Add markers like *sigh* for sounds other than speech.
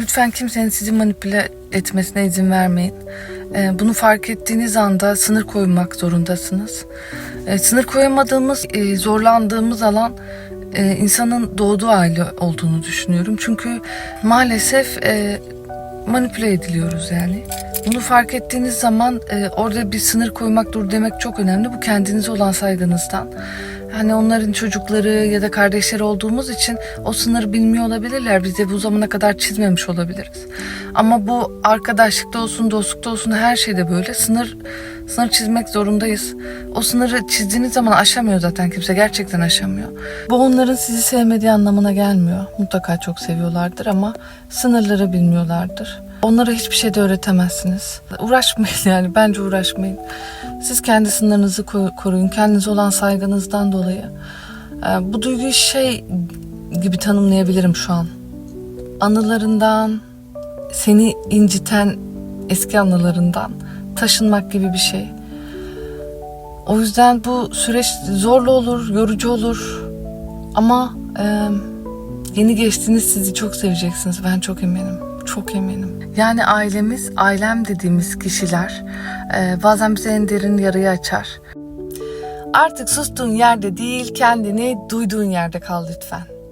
Lütfen kimsenin sizi manipüle etmesine izin vermeyin. Ee, bunu fark ettiğiniz anda sınır koymak zorundasınız. Ee, sınır koyamadığımız, e, zorlandığımız alan e, insanın doğduğu aile olduğunu düşünüyorum. Çünkü maalesef e, manipüle ediliyoruz yani. Bunu fark ettiğiniz zaman e, orada bir sınır koymak dur demek çok önemli. Bu kendinize olan saygınızdan. Hani onların çocukları ya da kardeşleri olduğumuz için o sınırı bilmiyor olabilirler. Biz de bu zamana kadar çizmemiş olabiliriz. Ama bu arkadaşlıkta olsun, dostlukta olsun her şeyde böyle. Sınır sınır çizmek zorundayız. O sınırı çizdiğiniz zaman aşamıyor zaten kimse. Gerçekten aşamıyor. Bu onların sizi sevmediği anlamına gelmiyor. Mutlaka çok seviyorlardır ama sınırları bilmiyorlardır. Onlara hiçbir şey de öğretemezsiniz. Uğraşmayın *laughs* yani bence uğraşmayın. Siz kendi sınırınızı koruyun. Kendinize olan saygınızdan dolayı. Ee, Bu duyguyu şey gibi tanımlayabilirim şu an. Anılarından, seni inciten eski anılarından taşınmak gibi bir şey. O yüzden bu süreç zorlu olur, yorucu olur. Ama e, yeni geçtiğiniz sizi çok seveceksiniz. Ben çok eminim. Çok eminim. Yani ailemiz, ailem dediğimiz kişiler e, bazen bize en derin yarayı açar. Artık sustuğun yerde değil, kendini duyduğun yerde kal lütfen.